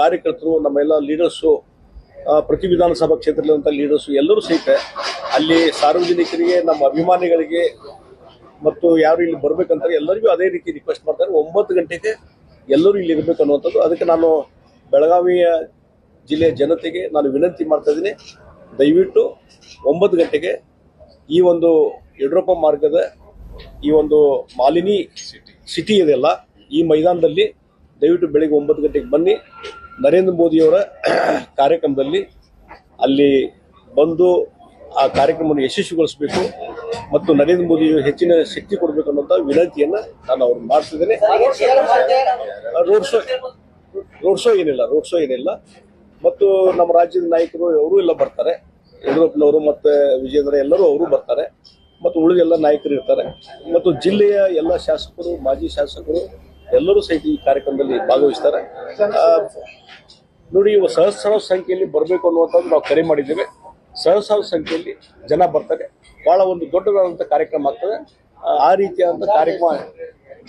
ಕಾರ್ಯಕರ್ತರು ನಮ್ಮೆಲ್ಲ ಲೀಡರ್ಸು ಪ್ರತಿ ವಿಧಾನಸಭಾ ಕ್ಷೇತ್ರದಲ್ಲಿರುವಂಥ ಲೀಡರ್ಸು ಎಲ್ಲರೂ ಸಹಿತ ಅಲ್ಲಿ ಸಾರ್ವಜನಿಕರಿಗೆ ನಮ್ಮ ಅಭಿಮಾನಿಗಳಿಗೆ ಮತ್ತು ಯಾರು ಇಲ್ಲಿ ಬರ್ಬೇಕಂತ ಎಲ್ಲರಿಗೂ ಅದೇ ರೀತಿ ರಿಕ್ವೆಸ್ಟ್ ಮಾಡ್ತಾರೆ. ಒಂಬತ್ತು ಗಂಟೆಗೆ ಎಲ್ಲರೂ ಇಲ್ಲಿ ಇರಬೇಕು ಅನ್ನುವಂಥದ್ದು. ಅದಕ್ಕೆ ನಾನು ಬೆಳಗಾವಿಯ ಜಿಲ್ಲೆಯ ಜನತೆಗೆ ನಾನು ವಿನಂತಿ ಮಾಡ್ತಾ ಇದ್ದೀನಿ. ದಯವಿಟ್ಟು ಒಂಬತ್ತು ಗಂಟೆಗೆ ಈ ಒಂದು ಯಡಿಯೂರಪ್ಪ ಮಾರ್ಗದ ಈ ಒಂದು ಮಾಲಿನಿ ಸಿಟಿ ಇದೆಲ್ಲ ಈ ಮೈದಾನದಲ್ಲಿ ದಯವಿಟ್ಟು ಬೆಳಿಗ್ಗೆ ಒಂಬತ್ತು ಗಂಟೆಗೆ ಬನ್ನಿ. ನರೇಂದ್ರ ಮೋದಿಯವರ ಕಾರ್ಯಕ್ರಮದಲ್ಲಿ ಅಲ್ಲಿ ಬಂದು ಆ ಕಾರ್ಯಕ್ರಮವನ್ನು ಯಶಸ್ವಿಗೊಳಿಸಬೇಕು ಮತ್ತು ನರೇಂದ್ರ ಮೋದಿ ಹೆಚ್ಚಿನ ಶಕ್ತಿ ಕೊಡಬೇಕು ಅನ್ನೋಂಥ ವಿನಂತಿಯನ್ನು ನಾನು ಅವ್ರಿಗೆ ಮಾಡ್ತಿದ್ದೇನೆ. ರೋಡ್ ಶೋ ರೋಡ್ ಶೋ ಏನಿಲ್ಲ ರೋಡ್ ಶೋ ಏನಿಲ್ಲ. ಮತ್ತು ನಮ್ಮ ರಾಜ್ಯದ ನಾಯಕರು ಅವರು ಎಲ್ಲ ಬರ್ತಾರೆ. ಯಡಿಯೂರಪ್ಪನವರು ಮತ್ತು ವಿಜಯೇಂದ್ರ ಎಲ್ಲರೂ ಅವರು ಬರ್ತಾರೆ. ಮತ್ತು ಉಳಿದೆಲ್ಲ ನಾಯಕರು ಇರ್ತಾರೆ. ಮತ್ತು ಜಿಲ್ಲೆಯ ಎಲ್ಲ ಶಾಸಕರು, ಮಾಜಿ ಶಾಸಕರು ಎಲ್ಲರೂ ಸಹಿತ ಈ ಕಾರ್ಯಕ್ರಮದಲ್ಲಿ ಭಾಗವಹಿಸ್ತಾರೆ. ನೋಡಿ ಇವ ಸಹಸ್ರಾರು ಸಂಖ್ಯೆಯಲ್ಲಿ ಬರಬೇಕು ಅನ್ನುವಂಥದ್ದು ನಾವು ಕರೆ ಮಾಡಿದ್ದೇವೆ. ಸಹಸ್ರಾರು ಸಂಖ್ಯೆಯಲ್ಲಿ ಜನ ಬರ್ತಾರೆ. ಬಹಳ ಒಂದು ದೊಡ್ಡದಾದಂಥ ಕಾರ್ಯಕ್ರಮ ಆಗ್ತದೆ. ಆ, ರೀತಿಯಾದಂಥ ಕಾರ್ಯಕ್ರಮ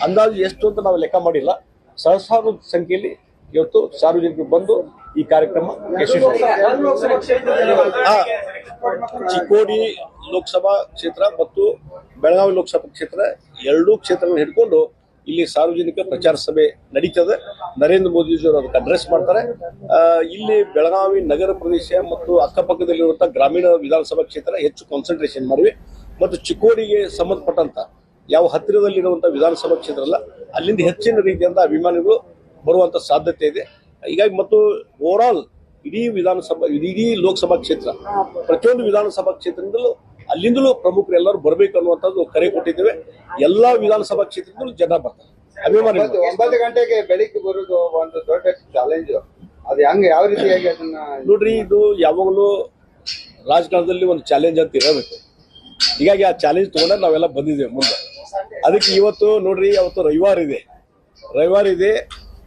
ಅಂದಾಜು ಎಷ್ಟು ಅಂತ ನಾವು ಲೆಕ್ಕ ಮಾಡಿಲ್ಲ. ಸಹಸ್ರಾರು ಸಂಖ್ಯೆಯಲ್ಲಿ ಇವತ್ತು ಸಾರ್ವಜನಿಕರು ಬಂದು ಈ ಕಾರ್ಯಕ್ರಮ ಯಶಸ್ವಿ ಚಿಕ್ಕೋಡಿ ಲೋಕಸಭಾ ಕ್ಷೇತ್ರ ಮತ್ತು ಬೆಳಗಾವಿ ಲೋಕಸಭಾ ಕ್ಷೇತ್ರ ಎರಡೂ ಕ್ಷೇತ್ರಗಳನ್ನು ಹಿಡ್ಕೊಂಡು ಇಲ್ಲಿ ಸಾರ್ವಜನಿಕ ಪ್ರಚಾರ ಸಭೆ ನಡೀತದೆ. ನರೇಂದ್ರ ಮೋದಿಜಿಯವರು ಅದಕ್ಕೆ ಅಡ್ರೆಸ್ ಮಾಡ್ತಾರೆ. ಇಲ್ಲಿ ಬೆಳಗಾವಿ ನಗರ ಪ್ರದೇಶ ಮತ್ತು ಅಕ್ಕಪಕ್ಕದಲ್ಲಿರುವಂತಹ ಗ್ರಾಮೀಣ ವಿಧಾನಸಭಾ ಕ್ಷೇತ್ರ ಹೆಚ್ಚು ಕಾನ್ಸಂಟ್ರೇಷನ್ ಮಾಡಿವೆ. ಮತ್ತು ಚಿಕ್ಕೋಡಿಗೆ ಸಂಬಂಧಪಟ್ಟಂತ ಯಾವ ಹತ್ತಿರದಲ್ಲಿರುವಂತಹ ವಿಧಾನಸಭಾ ಕ್ಷೇತ್ರ ಅಲ್ಲ, ಅಲ್ಲಿಂದ ಹೆಚ್ಚಿನ ರೀತಿಯಂತ ಅಭಿಮಾನಿಗಳು ಬರುವಂತ ಸಾಧ್ಯತೆ ಇದೆ. ಹೀಗಾಗಿ ಮತ್ತು ಓವರ್ ಆಲ್ ಇಡೀ ವಿಧಾನಸಭಾ, ಇಡೀ ಲೋಕಸಭಾ ಕ್ಷೇತ್ರ, ಪ್ರತಿಯೊಂದು ವಿಧಾನಸಭಾ ಕ್ಷೇತ್ರದಿಂದಲೂ ಅಲ್ಲಿಂದಲೂ ಪ್ರಮುಖರು ಎಲ್ಲರೂ ಬರಬೇಕು ಅನ್ನುವಂಥದ್ದು ಕರೆ ಕೊಟ್ಟಿದ್ದೇವೆ. ಎಲ್ಲಾ ವಿಧಾನಸಭಾ ಕ್ಷೇತ್ರದಲ್ಲೂ ಜನ ಬರ್ತಾರೆ. ಅಭಿಮಾನಿ ಒಂಬತ್ತು ಗಂಟೆಗೆ ಬೆಳಿಗ್ಗೆ ಬರೋದು ಒಂದು ದೊಡ್ಡ ಚಾಲೆಂಜ್ ಅದು ಹೆಂಗ್ ಯಾವ ರೀತಿಯಾಗಿ ಅದನ್ನ ನೋಡ್ರಿ ಇದು ಯಾವಾಗಲೂ ರಾಜಕಾರಣದಲ್ಲಿ ಒಂದು ಚಾಲೆಂಜ್ ಅಂತ ಇರಬೇಕು. ಹೀಗಾಗಿ ಆ ಚಾಲೆಂಜ್ ತಗೊಂಡ್ರೆ ನಾವೆಲ್ಲ ಬಂದಿದ್ದೇವೆ ಮುಂದೆ. ಅದಕ್ಕೆ ಇವತ್ತು ನೋಡ್ರಿ ಅವತ್ತು ರವಿವಾರ ಇದೆ. ರವಿವಾರ ಇದೆ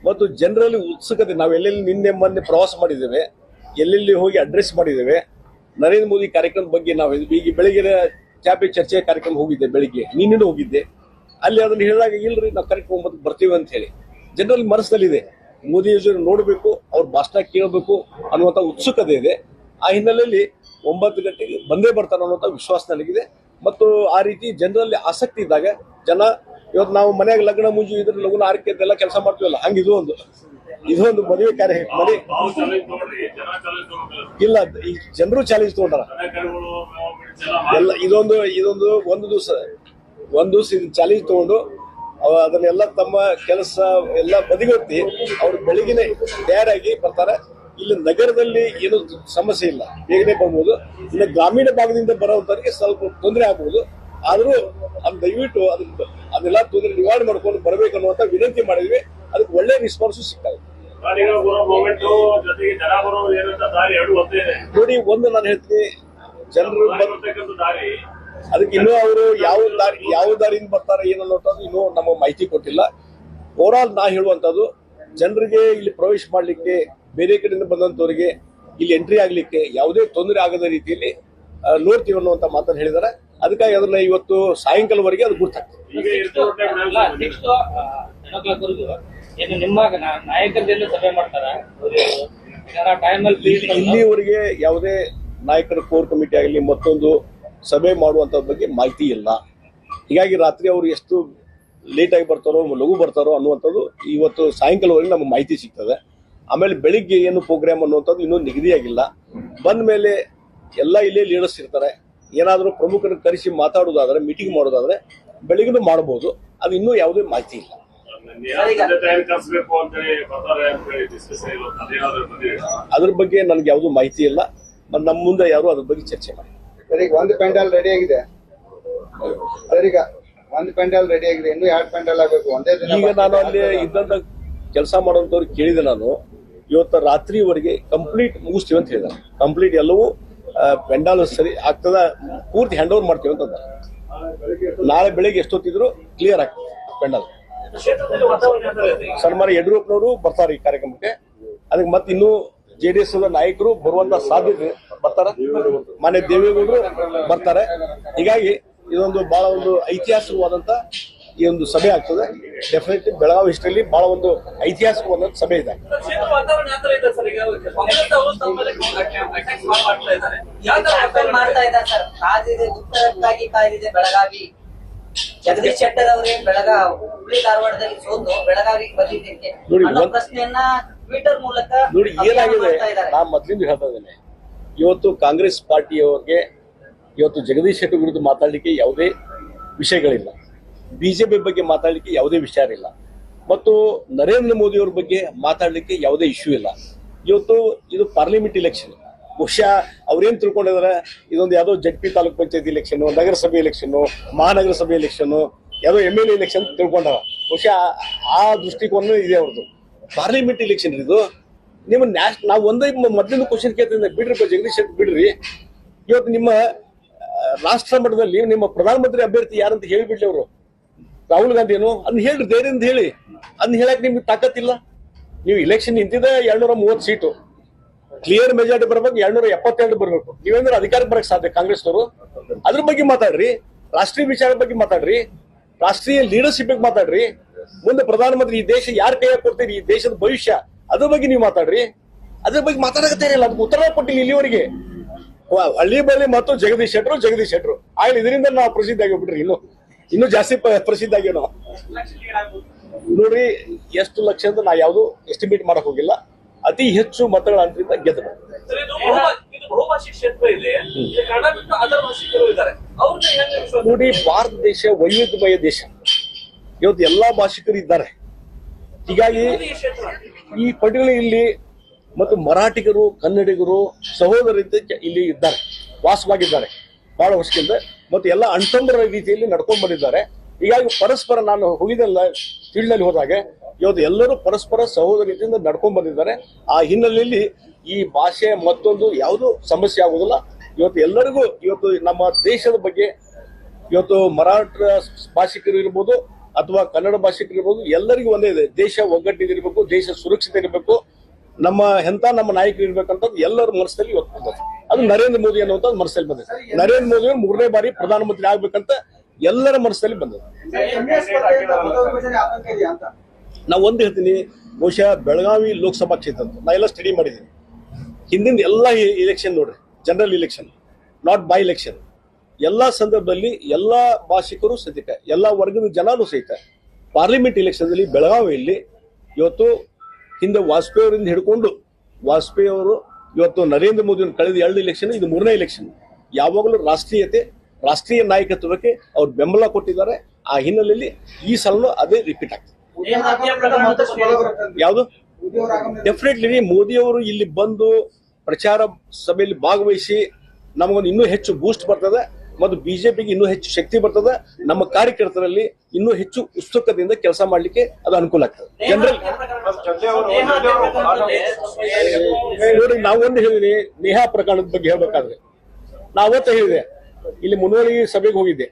ಮತ್ತು ಜನರಲ್ಲಿ ಉತ್ಸುಕತೆ ನಾವು ಎಲ್ಲೆಲ್ಲಿ ನಿನ್ನೆ ಮೊನ್ನೆ ಪ್ರವಾಸ ಮಾಡಿದ್ದೇವೆ. ಎಲ್ಲೆಲ್ಲಿ ಹೋಗಿ ಅಡ್ರೆಸ್ ಮಾಡಿದ್ದೇವೆ. ನರೇಂದ್ರ ಮೋದಿ ಕಾರ್ಯಕ್ರಮದ ಬಗ್ಗೆ ನಾವು ಈಗ ಬೆಳಿಗ್ಗೆ ಚಾಪೆ ಚರ್ಚೆ ಕಾರ್ಯಕ್ರಮ ಹೋಗಿದ್ದೆ, ಬೆಳಿಗ್ಗೆ. ನಿನ್ನೆ ಹೋಗಿದ್ದೆ. ಅಲ್ಲಿ ಅದನ್ನ ಹೇಳಿದಾಗ, ಇಲ್ರಿ, ನಾವು ಕರೆಕ್ಟ್ ಒಂಬತ್ತು ಬರ್ತೀವಿ ಅಂತ ಹೇಳಿ. ಜನರಲ್ಲಿ ಮನಸ್ಸಲ್ಲಿದೆ. ಮೋದಿ ಯೋಜನೆ ನೋಡಬೇಕು, ಅವ್ರ ಭಾಷಣ ಕೇಳಬೇಕು ಅನ್ನುವಂಥ ಉತ್ಸುಕತೆ ಇದೆ. ಆ ಹಿನ್ನೆಲೆಯಲ್ಲಿ ಒಂಬತ್ತು ಗಂಟೆಗೆ ಬಂದೇ ಬರ್ತಾನೆ ಅನ್ನುವಂಥ ವಿಶ್ವಾಸ ನನಗಿದೆ. ಮತ್ತು ಆ ರೀತಿ ಜನರಲ್ಲಿ ಆಸಕ್ತಿ ಇದ್ದಾಗ ಜನ, ಇವತ್ತು ನಾವು ಮನೆಯಾಗ ಲಗ್ನ, ಮುಂಜು ಇದ್ರ ಲಗ್ನ, ಆರಕ್ಕೆ ಎಲ್ಲ ಕೆಲಸ ಮಾಡ್ತೀವಲ್ಲ, ಹಂಗಿದು ಒಂದು. ಇದು ಒಂದು ಮದುವೆ ಕಾರ್ಯ, ಮನೆ ಇಲ್ಲ, ಈ ಜನರು ಚಾಲೆಂಜ್ ತಗೊಂಡಾರ. ಎಲ್ಲ, ಇದೊಂದು ಇದೊಂದು ಒಂದು ದಿವಸ ಒಂದು ದಿವಸ ಇದು ಚಾಲೆಂಜ್ ತಗೊಂಡು ಅದನ್ನೆಲ್ಲ ತಮ್ಮ ಕೆಲಸ ಎಲ್ಲ ಬದಿಗೊತ್ತಿ, ಅವ್ರು ಬೆಳಿಗ್ಗೆನೆ ತಯಾರಾಗಿ ಬರ್ತಾರೆ. ಇಲ್ಲಿ ನಗರದಲ್ಲಿ ಏನು ಸಮಸ್ಯೆ ಇಲ್ಲ, ಬೇಗನೆ ಬರ್ಬೋದು. ಇಲ್ಲ ಗ್ರಾಮೀಣ ಭಾಗದಿಂದ ಬರೋಂಥವ್ರಿಗೆ ಸ್ವಲ್ಪ ತೊಂದರೆ ಆಗ್ಬೋದು. ಆದರೂ ಅದು ದಯವಿಟ್ಟು ಅದನ್ನ ಅದೆಲ್ಲ ತೊಂದರೆ ನಿವಾರಣೆ ಮಾಡ್ಕೊಂಡು ಬರಬೇಕು ಅನ್ನುವಂಥ ವಿನಂತಿ ಮಾಡಿದ್ವಿ. ಅದಕ್ಕೆ ಒಳ್ಳೆ ರಿಸ್ಪಾನ್ಸ್ ಸಿಗ್ತಾ ಇದೆ. ನೋಡಿ ಒಂದು ನಾನು ಹೇಳ್ತೀನಿ ಜನರು ಅದಕ್ಕೆ ಇನ್ನೂ ಅವರು ಯಾವ ದಾರಿ ಯಾವ ದಾರಿಯಿಂದ ಬರ್ತಾರೆ ಏನನ್ನೋದು ಇನ್ನೂ ನಮ್ಮ ಮಾಹಿತಿ ಕೊಟ್ಟಿಲ್ಲ. ಓವರಾಲ್ ನಾ ಹೇಳುವಂಥದ್ದು ಜನರಿಗೆ ಇಲ್ಲಿ ಪ್ರವೇಶ ಮಾಡಲಿಕ್ಕೆ ಬೇರೆ ಕಡೆಯಿಂದ ಬಂದಂಥವರಿಗೆ ಇಲ್ಲಿ ಎಂಟ್ರಿ ಆಗಲಿಕ್ಕೆ ಯಾವುದೇ ತೊಂದರೆ ಆಗದ ರೀತಿಯಲ್ಲಿ ನೋಡ್ತೀವಿ ಅನ್ನುವಂಥ ಮಾತನ್ನು ಹೇಳಿದ್ದಾರೆ. ಅದಕ್ಕಾಗಿ ಅದನ್ನ ಇವತ್ತು ಸಾಯಂಕಾಲವರೆಗೆ ಅದು ಗುರ್ತಾಗ್ತದೆ. ಏನು ನಿಮ್ಮ ನಾಯಕರಲ್ಲಿ ಸಭೆ ಮಾಡ್ತಾರ? ಇಲ್ಲಿವರೆಗೆ ಯಾವುದೇ ನಾಯಕರ ಕೋರ್ ಕಮಿಟಿ ಆಗಲಿ ಮತ್ತೊಂದು ಸಭೆ ಮಾಡುವಂತ ಬಗ್ಗೆ ಮಾಹಿತಿ ಇಲ್ಲ. ಹೀಗಾಗಿ ರಾತ್ರಿ ಅವರು ಎಷ್ಟು ಲೇಟ್ ಆಗಿ ಬರ್ತಾರೋ ಲಘು ಬರ್ತಾರೋ ಅನ್ನುವಂಥದ್ದು ಇವತ್ತು ಸಾಯಂಕಾಲವರೆಗೆ ನಮಗೆ ಮಾಹಿತಿ ಸಿಗ್ತದೆ. ಆಮೇಲೆ ಬೆಳಿಗ್ಗೆ ಏನು ಪ್ರೋಗ್ರಾಮ್ ಅನ್ನುವಂಥದ್ದು ಇನ್ನೂ ನಿಗದಿಯಾಗಿಲ್ಲ. ಬಂದ ಮೇಲೆ ಎಲ್ಲ ಇಲ್ಲೇ ಲೀಡರ್ಸ್ ಇರ್ತಾರೆ. ಏನಾದರೂ ಪ್ರಮುಖರನ್ನು ಕರೆಸಿ ಮಾತಾಡೋದಾದ್ರೆ ಮೀಟಿಂಗ್ ಮಾಡೋದಾದರೆ ಬೆಳಿಗ್ಗೆ ಮಾಡ್ಬೋದು. ಅದು ಇನ್ನೂ ಯಾವುದೇ ಮಾಹಿತಿ ಇಲ್ಲ. ಅದ್ರ ಬಗ್ಗೆ ನನ್ಗೆ ಯಾವುದೂ ಮಾಹಿತಿ ಇಲ್ಲ. ಮತ್ತು ನಮ್ಮ ಮುಂದೆ ಯಾರು ಅದ್ರ ಬಗ್ಗೆ ಚರ್ಚೆ ಮಾಡಿ. ಸರ್ ಈಗ ಒಂದು ಪೆಂಡಾಲ್ ರೆಡಿ ಆಗಿದೆ. ಸರಿಗ ಈಗ ಒಂದು ಪೆಂಡಾಲ್ ರೆಡಿ ಆಗಿದೆ. ಇನ್ನು ಎರಡು ಪೆಂಡಾಲ್ ಆಗಬೇಕು. ಒಂದೇ ದಿನ ಈಗ ನಾನು ಅಲ್ಲಿ ಇದ್ದಂತ ಕೆಲಸ ಮಾಡೋಂಥವ್ರು ಕೇಳಿದೆ ನಾನು. ಇವತ್ತು ರಾತ್ರಿವರೆಗೆ ಕಂಪ್ಲೀಟ್ ಮುಗಿಸ್ತೀವಿ ಅಂತ ಹೇಳಿದ ಕಂಪ್ಲೀಟ್ ಎಲ್ಲವೂ ಪೆಂಡಾಲ್ ಸರಿ ಆಗ್ತದ ಪೂರ್ತಿ ಹ್ಯಾಂಡ್ ಓವರ್ ಮಾಡ್ತೀವಿ ಅಂತ ಅಂದ. ನಾಳೆ ಬೆಳಿಗ್ಗೆ ಎಷ್ಟೊತ್ತಿದ್ರು ಕ್ಲಿಯರ್ ಆಗ್ತದೆ ಪೆಂಡಾಲ್. ಸನ್ಮಾನ ಯಡಿಯೂರಪ್ಪನವರು ಬರ್ತಾರೆ ಈ ಕಾರ್ಯಕ್ರಮಕ್ಕೆ. ಅದಕ್ಕೆ ಮತ್ತೆ ಇನ್ನೂ ಜೆಡಿಎಸ್ ನಾಯಕರು ಬರುವಂತ ಸಾಧ್ಯತೆ ಬರ್ತಾರ. ಮಾನ್ಯ ದೇವೇಗೌಡರು ಬರ್ತಾರೆ. ಹೀಗಾಗಿ ಇದೊಂದು ಬಹಳ ಒಂದು ಐತಿಹಾಸಿಕವಾದಂತ ಈ ಒಂದು ಸಭೆ ಆಗ್ತದೆ. ಡೆಫಿನೆಟ್ಲಿ ಬೆಳಗಾವಿ ಹಿಸ್ಟ್ರಿಯಲ್ಲಿ ಬಹಳ ಒಂದು ಐತಿಹಾಸಿಕವಾದಂತ ಸಭೆ ಇದೆ. ಬೆಳಗಾವಿ. ಜಗದೀಶ್ ಶೆಟ್ಟರ್ ಅವರೇ ಬೆಳಗ ಹುಬ್ಳಿ ಧಾರವಾಡದಲ್ಲಿ ಸೋತು ಬೆಳಗಾವಿಗೆ ಬಂದಿದ್ದಕ್ಕೆ. ಅನ್ನೋ ಪ್ರಶ್ನೆಯನ್ನ ಟ್ವಿಟರ್ ಮೂಲಕ ನೋಡಿ ಏನಾಗಿದೆ? ಮಾಡ್ತಾ ಇದ್ದಾರೆ. ನಾ ಮೊದ್ಲಿಂದ ಹೇಳ್ತಾ ಇದ್ದೇನೆ. ಇವತ್ತು ಕಾಂಗ್ರೆಸ್ ಪಾರ್ಟಿಯವರಿಗೆ ಇವತ್ತು ಜಗದೀಶ್ ಶೆಟ್ಟರ್ ವಿರುದ್ಧ ಮಾತಾಡಲಿಕ್ಕೆ ಯಾವುದೇ ವಿಷಯಗಳಿಲ್ಲ. ಬಿಜೆಪಿ ಬಗ್ಗೆ ಮಾತಾಡಲಿಕ್ಕೆ ಯಾವುದೇ ವಿಚಾರ ಇಲ್ಲ. ಮತ್ತು ನರೇಂದ್ರ ಮೋದಿ ಅವ್ರ ಬಗ್ಗೆ ಮಾತಾಡಲಿಕ್ಕೆ ಯಾವುದೇ ಇಶ್ಯೂ ಇಲ್ಲ. ಇವತ್ತು ಇದು ಪಾರ್ಲಿಮೆಂಟ್ ಇಲೆಕ್ಷನ್ ಬಹುಶಃ ಅವ್ರೇನ್ ತಿಳ್ಕೊಂಡಿದಾರೆ? ಇದೊಂದು ಯಾವುದೋ ಜಡ್ಪಿ ತಾಲೂಕ್ ಪಂಚಾಯತ್ ಇಲೆಕ್ಷನ್ ನಗರಸಭೆ ಇಲೆಕ್ಷನ್ ಮಹಾನಗರ ಸಭೆ ಇಲೆಕ್ಷನ್ ಯಾವುದೋ ಎಂ ಎಲ್ ಎಲೆಕ್ಷನ್ ತಿಳ್ಕೊಂಡಾರ. ಬಹುಶಃ ಆ- ದೃಷ್ಟಿಕೋನ ಇದೆ ಅವ್ರದ್ದು. ಪಾರ್ಲಿಮೆಂಟ್ ಇಲೆಕ್ಷನ್ ಇದು. ನಿಮ್ಮ ನ್ಯಾಷ್, ನಾವು ಒಂದೇ ಮೊದಲಿಂದ ಕ್ವಶನ್ ಕೇಳ್ತಿದ್ದೆ, ಬಿಡ್ರಿ ಬ- ಜಗದೀಶ್ ಶೆಟ್ಟಿ ಬಿಡ್ರಿ. ಇವತ್ತು ನಿಮ್ಮ ರಾಷ್ಟ್ರ ಮಟ್ಟದಲ್ಲಿ ನಿಮ್ಮ ಪ್ರಧಾನಮಂತ್ರಿ ಅಭ್ಯರ್ಥಿ ಯಾರಂತ ಹೇಳಿಬಿಡ್ಲಿ ಅವರು. ರಾಹುಲ್ ಗಾಂಧಿ ಏನು ಅದನ್ನ ಹೇಳ್ರಿ, ಧೈರ್ಯದಿಂದ ಹೇಳಿ. ಅದನ್ನ ಹೇಳಕ್ ನಿಮ್ಗೆ ತಾಕತ್ತಿಲ್ಲ. ನೀವು ಇಲೆಕ್ಷನ್ ನಿಂತಿದೆ, ಎರಡ್ನೂರ ಮೂವತ್ತು ಸೀಟು ಕ್ಲಿಯರ್ ಮೆಜಾರಿಟಿ ಬರ್ಬೇಕು ಎರಡ್ನೂರ ಎಪ್ಪತ್ತೆರಡು ಬರ್ಬೇಕು. ನೀವೇಂದ್ರೆ ಅಧಿಕಾರಕ್ಕೆ ಬರಕ್ ಸಾಧ್ಯ ಕಾಂಗ್ರೆಸ್ನವರು? ಅದ್ರ ಬಗ್ಗೆ ಮಾತಾಡ್ರಿ. ರಾಷ್ಟ್ರೀಯ ವಿಚಾರದ ಬಗ್ಗೆ ಮಾತಾಡ್ರಿ. ರಾಷ್ಟ್ರೀಯ ಲೀಡರ್ಶಿಪ್ ಬಗ್ಗೆ ಮಾತಾಡ್ರಿ. ಮುಂದೆ ಪ್ರಧಾನಮಂತ್ರಿ ಈ ದೇಶ ಯಾರ ಕೈಯಾಗ ಕೊಡ್ತೀರಿ? ಈ ದೇಶದ ಭವಿಷ್ಯ. ಅದ್ರ ಬಗ್ಗೆ ನೀವು ಮಾತಾಡ್ರಿ. ಅದ್ರ ಬಗ್ಗೆ ಮಾತಾಡಕತ್ತೇ ಇಲ್ಲ ಅದಕ್ಕೆ ಉತ್ತರ ಕೊಟ್ಟಿಲ್ಲ ಇಲ್ಲಿವರೆಗೆ. ಹಳ್ಳಿ ಬಳ್ಳಿ ಮತ್ತು ಜಗದೀಶ್ ಶೆಟ್ರು ಜಗದೀಶ್ ಶೆಟ್ರು ಆಗ್ಲಿ ಇದರಿಂದ ನಾವು ಪ್ರಸಿದ್ಧ ಆಗಿಬಿಟ್ರಿ ಇನ್ನು. ಇನ್ನು ಜಾಸ್ತಿ ಪ್ರಸಿದ್ಧ ಆಗ್ಯಾವ. ನೋಡ್ರಿ, ಎಷ್ಟು ಲಕ್ಷ ಅಂತ ನಾ ಯಾವ್ದು ಎಸ್ಟಿಮೇಟ್ ಮಾಡಕ್ ಹೋಗಿಲ್ಲ. ಅತಿ ಹೆಚ್ಚು ಮತಗಳ ಅಂತರಿಂದ ಗೆದ್ದು ನೋಡಿ ಭಾರತ ದೇಶ ವೈವಿಧ್ಯಮಯ ದೇಶ. ಇವತ್ತು ಎಲ್ಲಾ ಭಾಷಿಕರು ಇದ್ದಾರೆ. ಹೀಗಾಗಿ ಈ ಪಟ್ಟಿಗಳು ಇಲ್ಲಿ ಮತ್ತು ಮರಾಠಿಗರು ಕನ್ನಡಿಗರು ಸಹೋದರಿದ್ದ ಇಲ್ಲಿ ಇದ್ದಾರೆ. ವಾಸವಾಗಿದ್ದಾರೆ. ಬಹಳ ವರ್ಷದಿಂದ ಮತ್ತು ಎಲ್ಲ ಅಣ್ತಂಬರ ರೀತಿಯಲ್ಲಿ ನಡ್ಕೊಂಡ್ ಬಂದಿದ್ದಾರೆ. ಹೀಗಾಗಿ ಪರಸ್ಪರ ನಾನು ಹೋಗಿದ್ದೆಲ್ಲ ಫೀಲ್ಡ್ನಲ್ಲಿ ಹೋದಾಗ ಇವತ್ತು ಎಲ್ಲರೂ ಪರಸ್ಪರ ಸಹೋದರಿಯಿಂದ ನಡ್ಕೊಂಡು ಬಂದಿದ್ದಾರೆ. ಆ ಹಿನ್ನೆಲೆಯಲ್ಲಿ ಈ ಭಾಷೆ ಮತ್ತೊಂದು ಯಾವುದೂ ಸಮಸ್ಯೆ ಆಗುದಿಲ್ಲ ಇವತ್ತು ಎಲ್ಲರಿಗೂ ಇವತ್ತು ನಮ್ಮ ದೇಶದ ಬಗ್ಗೆ ಇವತ್ತು ಮರಾಠ ಭಾಷಿಕರು ಇರ್ಬೋದು ಅಥವಾ ಕನ್ನಡ ಭಾಷಿಕರು ಇರ್ಬೋದು, ಎಲ್ಲರಿಗೂ ಒಂದೇ ಇದೆ. ದೇಶ ಒಗ್ಗಟ್ಟಿದಿರಬೇಕು ದೇಶ ಸುರಕ್ಷಿತ ಇರಬೇಕು. ನಮ್ಮ ಎಂತ ನಮ್ಮ ನಾಯಕರು ಇರ್ಬೇಕಂತ ಎಲ್ಲರ ಮನಸ್ಸಲ್ಲಿ ಇವತ್ತು ಬಂದದ್ದು. ಅದು ನರೇಂದ್ರ ಮೋದಿ ಅನ್ನುವಂತ ಮನಸ್ಸಲ್ಲಿ ಬಂದಿದೆ. ನರೇಂದ್ರ ಮೋದಿ ಮೂರನೇ ಬಾರಿ ಪ್ರಧಾನಮಂತ್ರಿ ಆಗ್ಬೇಕಂತ ಎಲ್ಲರ ಮನಸ್ಸಲ್ಲಿ ಅಂತ? ನಾವು ಒಂದು ಹೇಳ್ತೀನಿ, ಬಹುಶಃ ಬೆಳಗಾವಿ ಲೋಕಸಭಾ ಕ್ಷೇತ್ರ. ನಾ ಎಲ್ಲ ಸ್ಟಡಿ ಮಾಡಿದ್ದೀನಿ ಹಿಂದಿನ ಎಲ್ಲ ಇಲೆಕ್ಷನ್ ನೋಡ್ರಿ general election not by election ಎಲ್ಲ ಸಂದರ್ಭದಲ್ಲಿ ಎಲ್ಲ ಭಾಷಿಕರು ಸಹಿತ, ಎಲ್ಲ ವರ್ಗದ ಜನರು ಸಹಿತ ಪಾರ್ಲಿಮೆಂಟ್ ಇಲೆಕ್ಷನ್ದಲ್ಲಿ ಬೆಳಗಾವಿಯಲ್ಲಿ ಇವತ್ತು ಹಿಂದೆ ವಾಜಪೇಯಿ ಅವರಿಂದ ಹಿಡ್ಕೊಂಡು ವಾಜಪೇಯಿ ಅವರು ಇವತ್ತು ನರೇಂದ್ರ ಮೋದಿ ಕಳೆದ ಎರಡು ಇಲೆಕ್ಷನ್ ಇದು ಮೂರನೇ ಇಲೆಕ್ಷನ್ ಯಾವಾಗಲೂ ರಾಷ್ಟ್ರೀಯತೆ, ರಾಷ್ಟ್ರೀಯ ನಾಯಕತ್ವಕ್ಕೆ ಅವ್ರು ಬೆಂಬಲ ಕೊಟ್ಟಿದ್ದಾರೆ. ಆ ಹಿನ್ನೆಲೆಯಲ್ಲಿ ಈ ಸಲನೂ ಅದೇ ರಿಪೀಟ್ ಆಗ್ತದೆ. ಯಾವುದು? ಡೆಫಿನೆಟ್ಲಿ ಮೋದಿ ಅವರು ಇಲ್ಲಿ ಬಂದು ಪ್ರಚಾರ ಸಭೆಯಲ್ಲಿ ಭಾಗವಹಿಸಿ ನಮಗೊಂದು ಇನ್ನೂ ಹೆಚ್ಚು ಬೂಸ್ಟ್ ಬರ್ತದೆ. ಮತ್ತು ಬಿಜೆಪಿಗೆ ಇನ್ನೂ ಹೆಚ್ಚು ಶಕ್ತಿ ಬರ್ತದೆ. ನಮ್ಮ ಕಾರ್ಯಕರ್ತರಲ್ಲಿ ಇನ್ನೂ ಹೆಚ್ಚು ಉತ್ಸುಕದಿಂದ ಕೆಲಸ ಮಾಡ್ಲಿಕ್ಕೆ ಅದು ಅನುಕೂಲ ಆಗ್ತದೆ. ಜನರಲ್ ನೋಡಿ ನಾವೊಂದು ಹೇಳಿದೀನಿ. ನೇಹಾ ಪ್ರಕರಣದ ಬಗ್ಗೆ ಹೇಳ್ಬೇಕಾದ್ರೆ. ನಾವತ್ತ ಹೇಳಿದೆ. ಇಲ್ಲಿ ಮುನ್ನೋಳಿ ಸಭೆಗೆ ಹೋಗಿದ್ದೆ.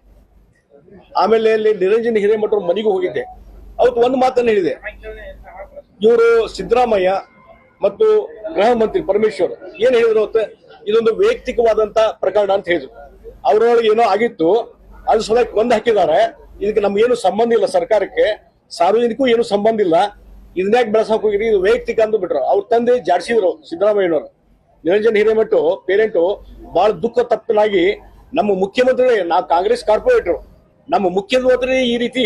ಆಮೇಲೆ ಇಲ್ಲಿ ನಿರಂಜನ್ ಹಿರೇಮಠ ಮನೆಗೆ ಹೋಗಿದ್ದೆ. ಅವತ್ತು ಒಂದು ಮಾತನ್ನು ಹೇಳಿದೆ. ಇವರು ಸಿದ್ದರಾಮಯ್ಯ ಮತ್ತು ಗೃಹ ಮಂತ್ರಿ ಪರಮೇಶ್ವರ್ ಏನ್ ಹೇಳಿದ್ರು ಅವತ್ತು? ಇದೊಂದು ವೈಯಕ್ತಿಕವಾದಂತ ಪ್ರಕರಣ ಅಂತ ಹೇಳಿದ್ರು. ಅವರೊಳಗೆ ಏನೋ ಆಗಿತ್ತು ಅದ್ರ ಸಲುವಾಗಿ ಕೊಂದು ಹಾಕಿದ್ದಾರೆ. ಇದಕ್ಕೆ ನಮ್ಗೇನು ಸಂಬಂಧ ಇಲ್ಲ ಸರ್ಕಾರಕ್ಕೆ. ಸಾರ್ವಜನಿಕೂ ಏನು ಸಂಬಂಧ ಇಲ್ಲ. ಇದನ್ಯಾಕೆ ಬೆಳೆಸಕ್ ಹೋಗಿರಿ ಇದು ವೈಯಕ್ತಿಕ ಅಂದು ಬಿಟ್ರು. ಅವ್ರ ತಂದೆ ಜಾಡಿಸಿದ್ರು ಸಿದ್ದರಾಮಯ್ಯನವರು. ನಿರಂಜನ್ ಹಿರೇಮಠು ಪೇರೆಂಟು ಬಹಳ ದುಃಖ ತಪ್ಪನಾಗಿ ನಮ್ಮ ಮುಖ್ಯಮಂತ್ರಿ ನಾ ಕಾಂಗ್ರೆಸ್ ಕಾರ್ಪೊರೇಟರ್. ನಮ್ಮ ಮುಖ್ಯಮಂತ್ರಿ ಈ ರೀತಿ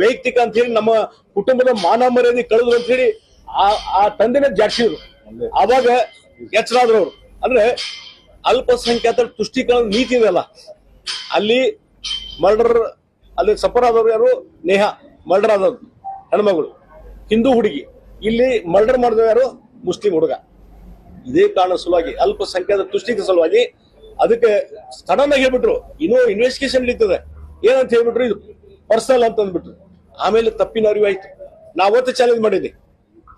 ವೈಯಕ್ತಿಕ ಅಂತ ಹೇಳಿ ನಮ್ಮ ಕುಟುಂಬದ ಮಾನ ಮರ್ಯಾದೆ ಕಳೆದ್ರು ಅಂತ ಹೇಳಿ ಆ ಆ ತಂದೆನ ಜಾಡ್ಸಿದ್ರು ಅವಾಗ ಎಚ್ಚರಾದ್ರು ಅವರು ಅಂದ್ರೆ ಅಲ್ಪಸಂಖ್ಯಾತರ ತುಷ್ಟೀಕರಣ ನೀತಿ ಇದೆಲ್ಲ ಅಲ್ಲಿ ಮರ್ಡರ್ ಅಲ್ಲಿ ಸಫರ್ ಆದವ್ರು ಯಾರು? ನೇಹಾ ಮರ್ಡರ್ ಆದವ್ರು ಹೆಣ್ಮಗಳು ಹಿಂದೂ ಹುಡುಗಿ. ಇಲ್ಲಿ ಮರ್ಡರ್ ಮಾಡಿದವ ಯಾರು? ಮುಸ್ಲಿಂ ಹುಡುಗ. ಇದೇ ಕಾರಣ ಸಲುವಾಗಿ ಅಲ್ಪಸಂಖ್ಯಾತ ತುಷ್ಟೀಕರಣ ಸಲುವಾಗಿ ಅದಕ್ಕೆ ಸಡನ್ ಆಗಿ ಹೇಳ್ಬಿಟ್ರು. ಇನ್ನೂ ಇನ್ವೆಸ್ಟಿಗೇಷನ್ ನಡೀತದೆ. ಏನಂತ ಹೇಳ್ಬಿಟ್ರು ಇದು ಪರ್ಸನಲ್ ಅಂತ ಅಂದ್ಬಿಟ್ರು. ಆಮೇಲೆ ತಪ್ಪಿನ ಅರಿವು ಆಯ್ತು ನಾ ಅವತ್ತು ಚಾಲೆಂಜ್ ಮಾಡಿದ್ದೆ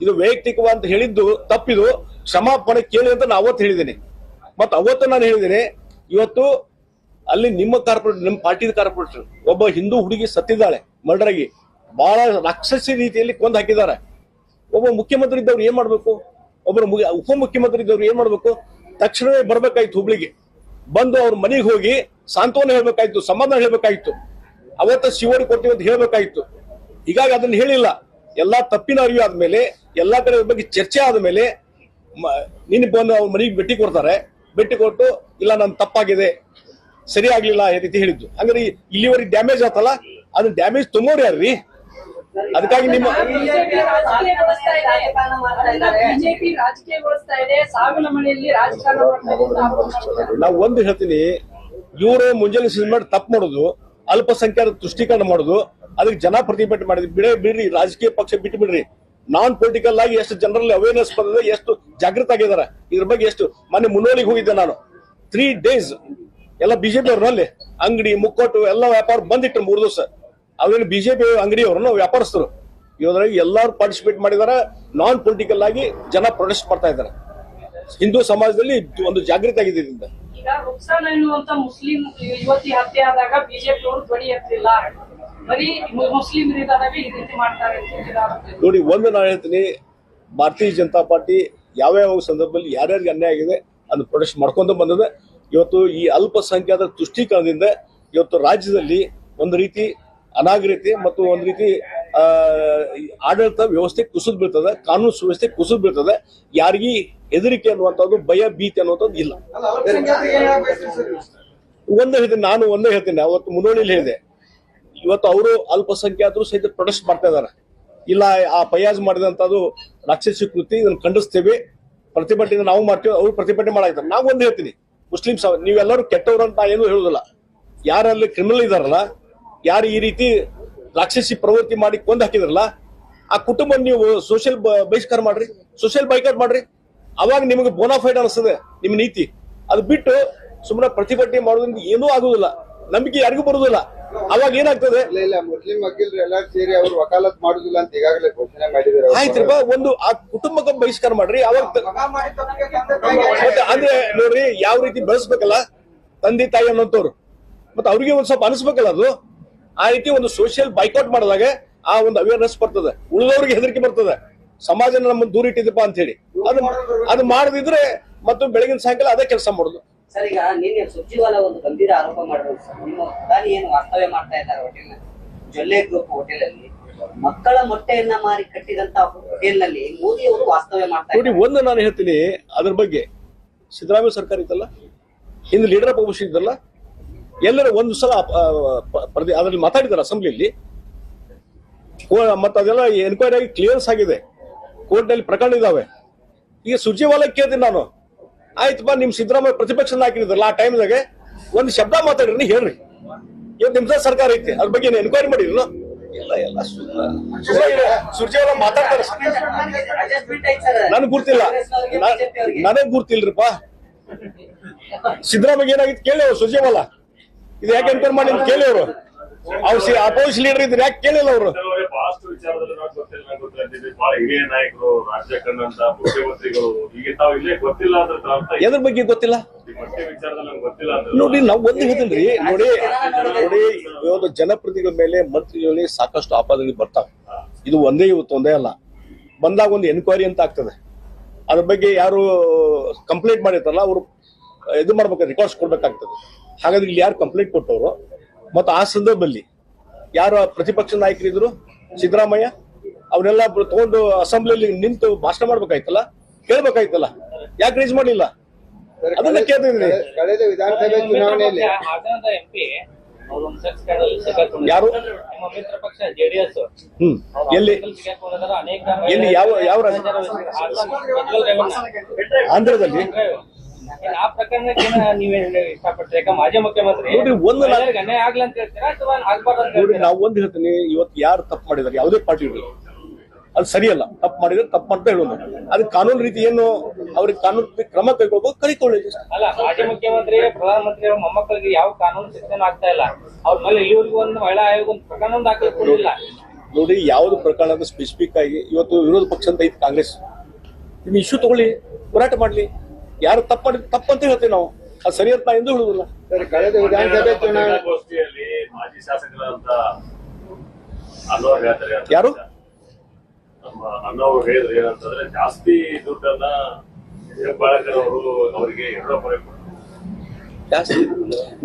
ಇದು ವೈಯಕ್ತಿಕವ ಅಂತ ಹೇಳಿದ್ದು ತಪ್ಪಿದು, ಕ್ಷಮಾಪಣೆ ಕೇಳಿ ಅಂತ ನಾ ಅವತ್ತು ಹೇಳಿದ್ದೇನೆ. ಮತ್ತೆ ಅವತ್ತು ನಾನು ಹೇಳಿದ್ದೇನೆ, ಇವತ್ತು ಅಲ್ಲಿ ನಿಮ್ಮ ಕಾರ್ಪೊರೇಟ್ ನಿಮ್ಮ ಪಾರ್ಟಿದ ಕಾರ್ಪೊರೇಟರ್, ಒಬ್ಬ ಹಿಂದೂ ಹುಡುಗಿ ಸತ್ತಿದ್ದಾಳೆ ಮರ್ಡರ್ ಆಗಿ ಬಹಳ ರಾಕ್ಷಸಿ ರೀತಿಯಲ್ಲಿ ಕೊಂದು ಹಾಕಿದ್ದಾರೆ. ಒಬ್ಬ ಮುಖ್ಯಮಂತ್ರಿ ಇದ್ದವ್ರು ಏನ್ ಮಾಡ್ಬೇಕು? ಒಬ್ಬರು ಉಪ ಮುಖ್ಯಮಂತ್ರಿ ಇದ್ದವ್ರು ಏನ್ ಮಾಡ್ಬೇಕು? ತಕ್ಷಣವೇ ಬರ್ಬೇಕಾಯ್ತು ಹುಬ್ಳಿಗೆ. ಬಂದು ಅವ್ರ ಮನೆಗೆ ಹೋಗಿ ಸಾಂತ್ವನ ಹೇಳ್ಬೇಕಾಯ್ತು ಸಮಾಧಾನ ಹೇಳ್ಬೇಕಾಯ್ತು. ಅವತ್ತು ಶಿವರು ಕೊಡ್ತೀವಿ ಅಂತ ಹೇಳ್ಬೇಕಾಯ್ತು. ಹೀಗಾಗಿ ಅದನ್ನ ಹೇಳಿಲ್ಲ. ಎಲ್ಲಾ ತಪ್ಪಿನ ಅರಿವು ಆದ್ಮೇಲೆ ಎಲ್ಲಾ ಕಡೆ ಅದ್ರ ಬಗ್ಗೆ ಚರ್ಚೆ ಆದ್ಮೇಲೆ ನಿನ್ನ ಬಂದು ಅವ್ರ ಮನೆಗೆ ಭೇಟಿ ಕೊಡ್ತಾರೆ. ಭೇಟಿ ಕೊಟ್ಟು ಇಲ್ಲ ನನ್ ತಪ್ಪಾಗಿದೆ. ಸರಿ ಆಗ್ಲಿಲ್ಲ ಈ ರೀತಿ ಹೇಳಿದ್ದು. ಹಂಗಾರೆ ಇಲ್ಲಿವರೆಗೆ ಡ್ಯಾಮೇಜ್ ಆತಲ್ಲ ಅದನ್ನ ಡ್ಯಾಮೇಜ್ ತುಂಬೋರು ಯಾರ್ರಿ? ಅದಕ್ಕಾಗಿ ನಿಮ್ಮ. ನಾವು ಒಂದು ಹೇಳ್ತೀನಿ. ಇವರು ಮುಂಜಾನೆ ಮಾಡಿ ತಪ್ಪು ಮಾಡೋದು, ಅಲ್ಪಸಂಖ್ಯಾತ ತುಷ್ಟೀಕರಣ ಮಾಡೋದು, ಅದಕ್ಕೆ ಜನ ಪ್ರತಿಭಟನೆ ಮಾಡಿದ್ವಿ. ಬಿಡೇ ಬಿಡ್ರಿ, ರಾಜಕೀಯ ಪಕ್ಷ ಬಿಟ್ಟು ಬಿಡ್ರಿ. ನಾನ್ ಪೊಲಿಟಿಕಲ್ ಆಗಿ ಎಷ್ಟು ಜನರಲ್ಲಿ ಅವೇರ್ನೆಸ್ ಬಂದಿದೆ, ಎಷ್ಟು ಜಾಗೃತ ಆಗಿದ್ದಾರೆ. ಇದ್ರ ಬಗ್ಗೆ ಎಷ್ಟು, ಮೊನ್ನೆ ಮುನ್ನೋಳಿಗೆ ಹೋಗಿದ್ದೆ ನಾನು. ತ್ರೀ ಡೇಸ್ ಎಲ್ಲ ಬಿಜೆಪಿ ಅವ್ರಲ್ಲಿ ಅಂಗಡಿ, ಮುಕ್ಕೋಟು, ಎಲ್ಲ ವ್ಯಾಪಾರ ಬಂದಿಟ್ರು ಮೂರು ದಿವಸ. ಅವೇನು ಬಿಜೆಪಿ ಅಂಗಡಿಯವ್ರನ್ನ ವ್ಯಾಪಾರಸ್ಥರು. ಇವರಾಗಿ ಎಲ್ಲರೂ ಪಾರ್ಟಿಸಿಪೇಟ್ ಮಾಡಿದ್ದಾರೆ ನಾನ್ ಪೊಲಿಟಿಕಲ್ ಆಗಿ ಜನ ಪ್ರೊಟೆಸ್ಟ್ ಮಾಡ್ತಾ ಇದ್ದಾರೆ. ಹಿಂದೂ ಸಮಾಜದಲ್ಲಿ ಒಂದು ಜಾಗೃತಿ ಆಗಿದೆ ಇದರಿಂದ. ಈಗ ರುಕ್ಸಾನ ಎನ್ನುವಂತ ಮುಸ್ಲಿಂ, ಯುವತಿ ಹತ್ಯೆ ಆದಾಗ ಬಿಜೆಪಿ ಅವರು ಧ್ವನಿ ಎತ್ತಿಲ್ಲ. ಬರೀ ಮುಸ್ಲಿಂ ಮುಸ್ಲಿಮರಿಗಾದಾಗ ಈ ರೀತಿ ಮಾಡ್ತಾರೆ ನೋಡಿ, ಒಂದು ನಾನು ಹೇಳ್ತೀನಿ ಭಾರತೀಯ ಜನತಾ ಪಾರ್ಟಿ ಯಾವ್ಯಾವ ಸಂದರ್ಭದಲ್ಲಿ ಯಾರ್ಯಾರಿಗೆ ಅನ್ಯಾಯ ಆಗಿದೆ ಅದನ್ನ ಪ್ರೊಟೆಸ್ಟ್ ಮಾಡ್ಕೊಂಡು ಬಂದಿದೆ. ಇವತ್ತು ಈ ಅಲ್ಪಸಂಖ್ಯಾತ ತುಷ್ಟೀಕರಣದಿಂದ ಇವತ್ತು ರಾಜ್ಯದಲ್ಲಿ ಒಂದು ರೀತಿ ಅನಾಗರಿಕತೆ ಮತ್ತು ಒಂದು ರೀತಿ ಆಡಳಿತ ವ್ಯವಸ್ಥೆ ಕುಸಿದು ಬೀಳ್ತದೆ, ಕಾನೂನು ಸುವ್ಯವಸ್ಥೆ ಕುಸಿದು ಬೀಳ್ತದೆ. ಯಾರಿಗಿ ಹೆದರಿಕೆ ಅನ್ನುವಂಥದ್ದು, ಭಯ, ಭೀತಿ ಅನ್ನುವಂಥದ್ದು ಇಲ್ಲ. ಒಂದೇ ಹೇಳ್ತೀನಿ, ನಾನು ಒಂದೇ ಹೇಳ್ತೀನಿ, ಅವತ್ತು ಮುನ್ನೋಳಿಲಿ ಹೇಳಿದೆ. ಇವತ್ತು ಅವರು ಅಲ್ಪಸಂಖ್ಯಾತರು ಸಹಿತ ಪ್ರೊಟೆಸ್ಟ್ ಮಾಡ್ತಾ ಇದ್ದಾರೆ. ಇಲ್ಲ, ಆ ಪಯಾಜ್ ಮಾಡಿದಂತದ್ದು ರಾಕ್ಷಸಿ ಕೃತಿ, ಇದನ್ನು ಖಂಡಿಸ್ತೇವೆ. ಪ್ರತಿಭಟನೆ ನಾವು ಮಾಡ್ತೀವಿ, ಅವ್ರು ಪ್ರತಿಭಟನೆ ಮಾಡಾಕ್ತಾರೆ. ನಾವು ಒಂದು ಹೇಳ್ತೀನಿ ಮುಸ್ಲಿಂ ಸಮ ನೀವೆಲ್ಲರೂ ಕೆಟ್ಟವ್ರು ಅಂತ ಏನು ಹೇಳುದಿಲ್ಲ ಯಾರಲ್ಲಿ ಕ್ರಿಮಿನಲ್ ಇದಾರಲ್ಲ, ಯಾರು ಈ ರೀತಿ ರಾಕ್ಷಸಿ ಪ್ರವೃತ್ತಿ ಮಾಡಿ ಕೊಂದು ಹಾಕಿದ್ರಲ್ಲ, ಆ ಕುಟುಂಬ ನೀವು ಸೋಷಿಯಲ್ ಬಹಿಷ್ಕಾರ ಮಾಡ್ರಿ ಸೋಷಿಯಲ್ ಬೈಕಾಟ್ ಮಾಡ್ರಿ. ಅವಾಗ ನಿಮಗೆ ಬೋನಾಫೈಡ್ ಅನಿಸ್ತದೆ ನಿಮ್ಮ ನೀತಿ. ಅದು ಬಿಟ್ಟು ಸುಮ್ಮನೆ ಪ್ರತಿಭಟನೆ ಮಾಡೋದ್ರಿಂದ ಏನೂ ಆಗುದಿಲ್ಲ. ನಂಬಿಕೆ ಯಾರಿಗೂ ಬರುದಿಲ್ಲ. ಅವಾಗ ಏನಾಗ್ತದೆ? ಇಲ್ಲ ಇಲ್ಲ ಮುಸ್ಲಿಂ ವಕೀಲರು ಎಲ್ಲರೂ ಸೇರಿ ಅವರು ವಕಾಲತ್ ಮಾಡುದಿಲ್ಲ ಅಂತ ಈಗಾಗಲೇ ಘೋಷಣೆ ಮಾಡಿದ್ದಾರೆ. ಆಯ್ತ್ರಪ್ಪ ಒಂದು ಆ ಕುಟುಂಬಕ್ಕೆ ಬಹಿಷ್ಕಾರ ಮಾಡ್ರಿ. ಅವಾಗ ಮತ್ತೆ ಅಂದ್ರೆ ನೋಡ್ರಿ ಯಾವ ರೀತಿ ಬೆಳೆಸ್ಬೇಕಲ್ಲ? ತಂದೆ ತಾಯಿ ಅನ್ನೋಂಥವ್ರು. ಮತ್ತೆ ಅವ್ರಿಗೆ ಒಂದ್ ಸ್ವಲ್ಪ ಅನಿಸ್ಬೇಕಲ್ಲ ಅದು? ಆ ರೀತಿ ಒಂದು ಸೋಷಿಯಲ್ ಬೈಕೌಟ್ ಮಾಡಿದಾಗ ಆ ಒಂದು ಅವೇರ್ನೆಸ್ ಬರ್ತದೆ. ಉಳಿದವ್ರಿಗೆ ಹೆದರಿಕೆ ಬರ್ತದೆ. ಸಮಾಜ ನಮ್ಮನ್ನು ದೂರ ಇಟ್ಟಿದ್ದಪ್ಪ ಅಂತ ಹೇಳಿ. ಅದು ಅದು ಮಾಡದಿದ್ರೆ ಮತ್ತು ಬೆಳಗಿನ ಸಾಯಂಕಾಲ ಅದೇ ಕೆಲಸ ಮಾಡುದು. ಸರ್ ಈಗ ನಿನ್ನೆ ಸುರ್ಜಿವಾಲ ಒಂದು ಗಂಭೀರ ಆರೋಪ ಮಾಡಿದ್ರು ಸರ್. ನಿಮ್ಮ ಪ್ರಧಾನಿ ಏನು ವಾಸ್ತವ್ಯ ಮಾಡ್ತಾ ಇದ್ದಾರೆ ಹೋಟೆಲ್ ಜೊಲ್ಲೆ ಗ್ರೂಪ್ ಹೋಟೆಲ್ ಅಲ್ಲಿ ಮಕ್ಕಳ ಮೊಟ್ಟೆಯನ್ನ ಮಾರಿ ಕಟ್ಟಿದಂತ ಹೋಟೆಲ್ನಲ್ಲಿ ಮೋದಿ ಅವರು ವಾಸ್ತವ್ಯ ಮಾಡ್ತಾ ನೋಡಿ ಒಂದು ನಾನು ಹೇಳ್ತೀನಿ ಅದ್ರ ಬಗ್ಗೆ ಸಿದ್ದರಾಮಯ್ಯ ಸರ್ಕಾರ ಇತ್ತಲ್ಲ? ಹಿಂದೆ ಲೀಡರ್ ಆಫ್ ಅಪೋಸಿಷನ್ ಇದ್ದಲ್ಲ ಎಲ್ಲರೂ ಒಂದು ಸಲ ಅದ್ರಲ್ಲಿ ಮಾತಾಡಿದಾರೆ ಅಸೆಂಬ್ಲಿಯಲ್ಲಿ. ಮತ್ತೆ ಅದೆಲ್ಲ ಎನ್ಕ್ವೈರಿ ಆಗಿ ಕ್ಲಿಯರ್ಸ್ ಆಗಿದೆ. ಕೋರ್ಟ್ನಲ್ಲಿ ಪ್ರಕರಣ ಇದಾವೆ. ಈಗ ಸುರ್ಜೇವಾಲಾ ಕೇಳ್ತೀನಿ ನಾನು. ಆಯ್ತು ಬಾ, ನಿಮ್ ಸಿದ್ದರಾಮಯ್ಯ ಪ್ರತಿಪಕ್ಷ ಹಾಕಿದ್ರಲ್ಲ ಆ ಟೈಮ್ದಾಗೆ ಒಂದು ಶಬ್ದ ಮಾತಾಡ್ರಿ ಹೇಳ್ರಿ. ಇವತ್ತು ನಿಮ್ದ ಸರ್ಕಾರ ಐತಿ, ಅದ್ರ ಬಗ್ಗೆ ಎನ್ಕ್ವೈರಿ ಮಾಡಿರಲ್ಲ ಇಲ್ಲ ಎಲ್ಲ ಸುರ್ಜೇವಾಲ ಮಾತಾಡ್ತಾರೆ ನನಗ್ ಗುರ್ತಿಲ್ಲ. ನನಗ್ ಗುರ್ತಿಲ್ರಿಪ್ಪ. ಸಿದ್ದರಾಮಯ್ಯ ಏನಾಗಿತ್ತು ಕೇಳಿ ಅವ್ರು ಸುರ್ಜೇವಾಲ ಇದು ಯಾಕೆ ಎನ್ಕ್ವೈರಿ ಮಾಡಿ ಕೇಳಿ ಅವರು. ಅವ್ರು ಅಪೋಸಿಷನ್ ಲೀಡರ್ ಇದ್ರೆ, ಯಾಕೆ ಕೇಳಿಲ್ಲ ಅವರು? ಕೆಲವರಿಗೆ ಬಹಳಷ್ಟು ವಿಚಾರದಲ್ಲಿ ನಾವು ಗೊತ್ತಿಲ್ಲ ಗೊತ್ತಿದ್ದೀವಿ. ಬಹಳ ಹಿರಿಯ ನಾಯಕರು ರಾಜ್ಯ ಕಂಡಂತ ಮುಖ್ಯಮಂತ್ರಿಗಳು ಈಗ ತಾವು ಇಲ್ಲೇ ಗೊತ್ತಿಲ್ಲ ಅಂದ್ರೆ ಎದ್ರ ಬಗ್ಗೆ ಗೊತ್ತಿಲ್ಲ? ನೋಡಿ ನಾವು ಒಂದು ಹೇಳ್ತೀನಿ ನೋಡಿ ನೋಡಿ ಇವತ್ತು ಜನಪ್ರತಿಗಳ ಮೇಲೆ ಮಂತ್ರಿಗಳಲ್ಲಿ ಸಾಕಷ್ಟು ಆಪಾದಗಳು ಬರ್ತಾವೆ. ಇದು ಒಂದೇ ಇವತ್ತು ಒಂದೇ ಅಲ್ಲ. ಬಂದಾಗ ಒಂದು ಎನ್ಕ್ವೈರಿ ಅಂತ ಆಗ್ತದೆ. ಅದ್ರ ಬಗ್ಗೆ ಯಾರು ಕಂಪ್ಲೇಂಟ್ ಮಾಡಿರ್ತಾರಲ್ಲ ಅವರು ಇದು ಮಾಡ್ಬೇಕು ರೆಕಾರ್ಡ್ಸ್ ಕೊಡ್ಬೇಕಾಗ್ತದೆ. ಹಾಗಾದ್ರೆ ಇಲ್ಲಿ ಯಾರು ಕಂಪ್ಲೇಂಟ್ ಕೊಟ್ಟವರು? ಮತ್ತು ಆ ಸಂದರ್ಭದಲ್ಲಿ ಯಾರು ಪ್ರತಿಪಕ್ಷ ನಾಯಕರಿದ್ರು? ಸಿದ್ದರಾಮಯ್ಯ? ಅವನ್ನೆಲ್ಲ ತಗೊಂಡು ಅಸೆಂಬ್ಲಿಯಲ್ಲಿ ನಿಂತು ಭಾಷಣ ಮಾಡ್ಬೇಕಾಯ್ತಲ್ಲ? ಕೇಳ್ಬೇಕಾಯ್ತಲ್ಲ? ಯಾಕೆ ರೈಸ್ ಮಾಡಿಲ್ಲ ಅದನ್ನ ಕೇಳಿದ್ರಿ. ಕಳೆದ ವಿಧಾನಸಭೆ ಚುನಾವಣೆಯಲ್ಲಿ ಯಾರು? ನಿಮ್ಮ ಮಿತ್ರ ಪಕ್ಷ ಜೆಡಿಎಸ್. ಹ್ಮ್. ಎಲ್ಲಿ? ಎಲ್ಲಿ? ಯಾವ- ಯಾವ ಆಂಧ್ರದಲ್ಲಿ? ಆ ಪ್ರಕರಣಕ್ಕೆ ಏನ ನೀವೇನ್ ಇಷ್ಟಪಡ್ತೀರಿ ಮಾಜಿ ಮುಖ್ಯಮಂತ್ರಿ ನೋಡ್ರಿ, ಒಂದು ನಾ- ಮಹಿಳೆಯರಿಗೆ ಅನ್ಯಾಯ ಆಗ್ಲಿ ಅಂತ ಹೇಳ್ತೀರಾ ಅಥವಾ ಆಗ್ಬಾರ್ದು ಅಂತ ನೋಡಿ ಹೇಳ್ತೀರಾ? ನಾವು ಒಂದ್ ಹೇಳ್ತೀನಿ ಇವತ್ತು ಯಾರು ತಪ್ಪು ಮಾಡಿದಾರೆ ಯಾವುದೇ ಪಾರ್ಟಿ ಇರಲಿ. ಅದು ಸರಿಯಲ್ಲ. ತಪ್ಪು ಮಾಡಿದ್ರೆ ತಪ್ಪು ಅಂತ ಹೇಳೋದು. ಅದಕ್ಕೆ ಕಾನೂನು ರೀತಿ ಏನು ಅವ್ರಿಗೆ ಕಾನೂನು ರೀತಿ ಕ್ರಮ ಕೈಗೊಳ್ಬೇಕು ಕೈಗೊಳ್ಳಿ ಅಲ್ಲ ಮಾಜಿ ಮುಖ್ಯಮಂತ್ರಿ ಪ್ರಧಾನಮಂತ್ರಿ ಅವ್ರ ಮೊಮ್ಮಕ್ಕಳಿಗೆ ಯಾವ ಕಾನೂನು ಶಿಕ್ಷಣ ಆಗ್ತಾ ಇಲ್ಲ? ಅವ್ರ ಮೇಲೆ ಇಲ್ಲಿವರೆಗೂ ಒಂದು ಮಹಿಳಾ ಆಯೋಗ ಒಂದು ಪ್ರಕರಣ ದಾಖಲೆ ಕೊಡಲಿಲ್ಲ. ನೋಡಿ ಯಾವ್ದು ಪ್ರಕರಣದ ಸ್ಪೆಸಿಫಿಕ್ ಆಗಿ ಇವತ್ತು ವಿರೋಧ ಪಕ್ಷ ಅಂತ ಐತಿ ಕಾಂಗ್ರೆಸ್. ಇನ್ನು ಇಶ್ಯೂ ತಗೊಳ್ಳಿ ಹೋರಾಟ ಮಾಡ್ಲಿ. ಯಾರು ತಪ್ಪ ತಪ್ಪಂತ ಅಂತ ಹೇಳ್ತೀವಿ ನಾವು ಅದು ಸರಿ ಅಂತ ಎಂದು ಹೇಳುದಿಲ್ಲ ಕಳೆದ ವಿಧಾನಸಭೆ ಚುನಾವಣೆ ಗೋಷ್ಠಿಯಲ್ಲಿ ಮಾಜಿ ಶಾಸಕರಾದಂತ ಅನ್ನೋರು ಹೇಳ್ತಾರೆ. ಯಾರು? ನಮ್ಮ ಅನ್ನೋರು ಹೇಳಿದ್ರು ಏನಂತಂದ್ರೆ ಜಾಸ್ತಿ ದುಡ್ಡನ್ನ ಹೆಬ್ಬಾಳಕರ್ ಅವರು ಅವರಿಗೆ ಯಡಿಯೂರಪ್ಪ ಜಾಸ್ತಿ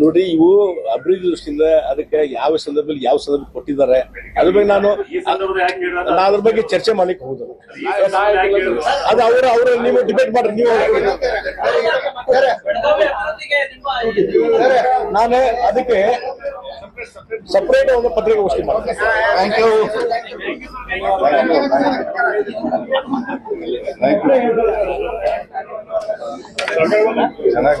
ನೋಡಿ ಇವು ಅಭಿವೃದ್ಧಿ ದೃಷ್ಟಿಯಿಂದ ಅದಕ್ಕೆ ಯಾವ ಸಂದರ್ಭದಲ್ಲಿ ಯಾವ ಸಂದರ್ಭ ಕೊಟ್ಟಿದ್ದಾರೆ ಅದ್ರ ಬಗ್ಗೆ ನಾನು ಅದ್ರ ಬಗ್ಗೆ ಚರ್ಚೆ ಮಾಡ್ಲಿಕ್ಕೆ ಹೋಗುದು. ಹೇಳಿದ್ರೆ ಅದು ಅವರು ಅವರು ನೀವು ಡಿಬೇಟ್ ಮಾಡ್ರಿ ನೀವು ನಾನು ಅದಕ್ಕೆ ಸಪರೇಟ್ ಒಂದು ಪತ್ರಿಕಾಗೋಷ್ಠಿ ಮಾಡ್ತೀನಿ. ಥ್ಯಾಂಕ್ ಯು ಚೆನ್ನಾಗಿ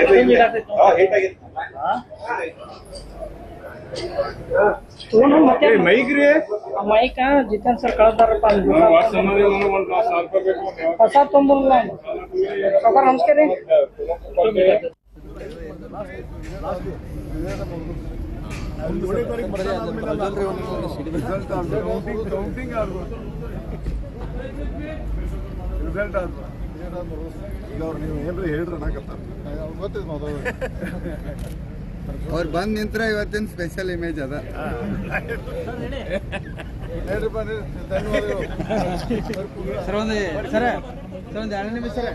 ಬಂದಿದೆ. ಮೈಕ ಜಿತನ್ ಸರ್ ಕಳ್ದಾರಪ್ಪ ಹೊಸ ತೊಂಬಲ್ಲ ಸಾವ್ಕಾರ ನಮಸ್ಕಾರ ರೀ. ರಿಸಲ್ಟ್ ಆದ್ರು ಈಗ ಅವ್ರು ನೀವು ಏನ್ರಿ ಹೇಳ್ರಿ ಅನ್ನಕತ್ತಾರ ಗೊತ್ತಿದ್ ಮೊದಲು ಅವ್ರು ಬಂದ್ ನಿಂತ್ರ ಇವತ್ತಿನ ಸ್ಪೆಷಲ್ ಇಮೇಜ್ ಅದ ಹೇಳ್ರಿ ಬನ್ನಿ ಧನ್ಯವಾದಗಳು ಸರ್ ಒಂದು ಸರ ಸರ್ ಒಂದು ಎರಡು ನಿಮಿಷ ಸರ್